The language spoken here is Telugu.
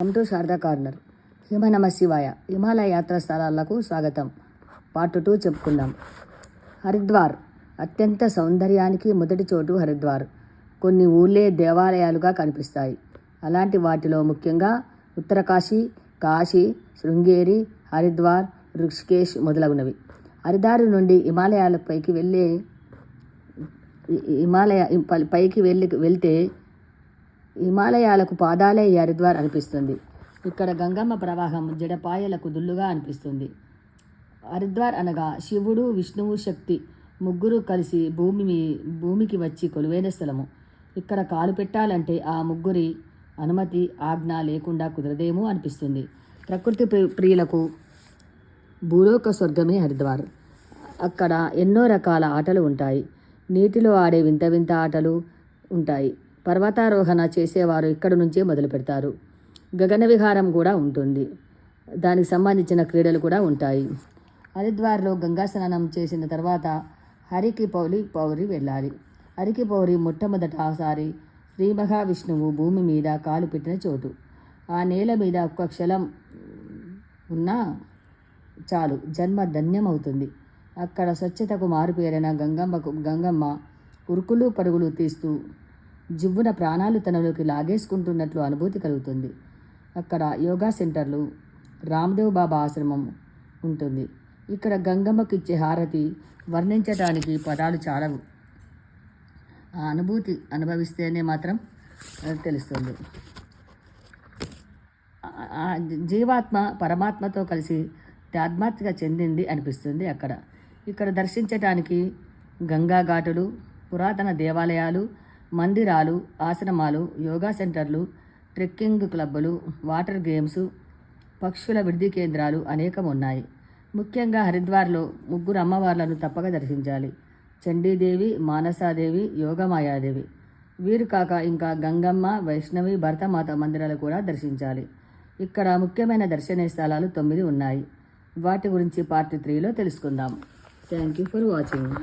Welcome to Sharada corner. హిమ నమ శివాయ. హిమాలయ యాత్ర స్థలాలకు స్వాగతం. పార్ట్ టూ చెప్పుకుందాం. హరిద్వార్. అత్యంత సౌందర్యానికి మొదటి చోటు హరిద్వార్. కొన్ని ఊళ్ళే దేవాలయాలుగా కనిపిస్తాయి. అలాంటి వాటిలో ముఖ్యంగా ఉత్తరకాశీ కాశీ శృంగేరి హరిద్వార్ ఋషికేశ్ మొదలగునవి. హరిద్వార్ నుండి హిమాలయాలపైకి వెళ్ళే హిమాలయ పైకి వెళ్ళి వెళ్తే హిమాలయాలకు పాదాలే ఈ హరిద్వార్ అనిపిస్తుంది. ఇక్కడ గంగమ్మ ప్రవాహం జడపాయలకు దుల్లుగా అనిపిస్తుంది. హరిద్వార్ అనగా శివుడు విష్ణువు శక్తి ముగ్గురు కలిసి భూమి భూమికి వచ్చి కొలువైన స్థలము. ఇక్కడ కాలు పెట్టాలంటే ఆ ముగ్గురి అనుమతి ఆజ్ఞ లేకుండా కుదరదేమో అనిపిస్తుంది. ప్రకృతి ప్రి- ప్రియులకు భూలోక స్వర్గమే హరిద్వార్. అక్కడ ఎన్నో రకాల ఆటలు ఉంటాయి. నీటిలో ఆడే వింత వింత ఆటలు ఉంటాయి. పర్వతారోహణ చేసేవారు ఇక్కడ నుంచే మొదలు పెడతారు గగన విహారం కూడా ఉంటుంది. దానికి సంబంధించిన క్రీడలు కూడా ఉంటాయి. హరిద్వార్లో గంగా స్నానం చేసిన తర్వాత హరికి పౌలి పౌరి వెళ్ళాలి. హరికి పౌరి మొట్టమొదటిసారి శ్రీ మహావిష్ణువు భూమి మీద కాలు పెట్టిన చోటు. ఆ నేల మీద ఒక్క క్షలం ఉన్నా చాలు జన్మ ధన్యమవుతుంది. అక్కడ స్వచ్ఛతకు మారుపేరిన గంగమ్మకు గంగమ్మ ఉరుకులు పరుగులు తీస్తూ జివ్వున ప్రాణాలు తనలోకి లాగేసుకుంటున్నట్లు అనుభూతి కలుగుతుంది. అక్కడ యోగా సెంటర్లు రామ్దేవ్ బాబా ఆశ్రమం ఉంటుంది. ఇక్కడ గంగమ్మకి ఇచ్చే హారతి వర్ణించడానికి పదాలు చాలవు. ఆ అనుభూతి అనుభవిస్తేనే మాత్రం తెలుస్తుంది. జీవాత్మ పరమాత్మతో కలిసి ఆత్మహత్య చెందింది అనిపిస్తుంది అక్కడ. ఇక్కడ దర్శించటానికి గంగా ఘాటులు పురాతన దేవాలయాలు మందిరాలు ఆశ్రమాలు యోగా సెంటర్లు ట్రెక్కింగ్ క్లబ్బులు వాటర్ గేమ్స్ పక్షుల విడిది కేంద్రాలు అనేకం ఉన్నాయి. ముఖ్యంగా హరిద్వార్లో ముగ్గురు అమ్మవార్లను తప్పక దర్శించాలి. చండీదేవి మానసాదేవి యోగమాయాదేవి. వీరు కాక ఇంకా గంగమ్మ వైష్ణవి భరతమాత మందిరాలు కూడా దర్శించాలి. ఇక్కడ ముఖ్యమైన దర్శనీయ స్థలాలు తొమ్మిది ఉన్నాయి. వాటి గురించి పార్ట్ త్రీలో తెలుసుకుందాం. Thank you for watching.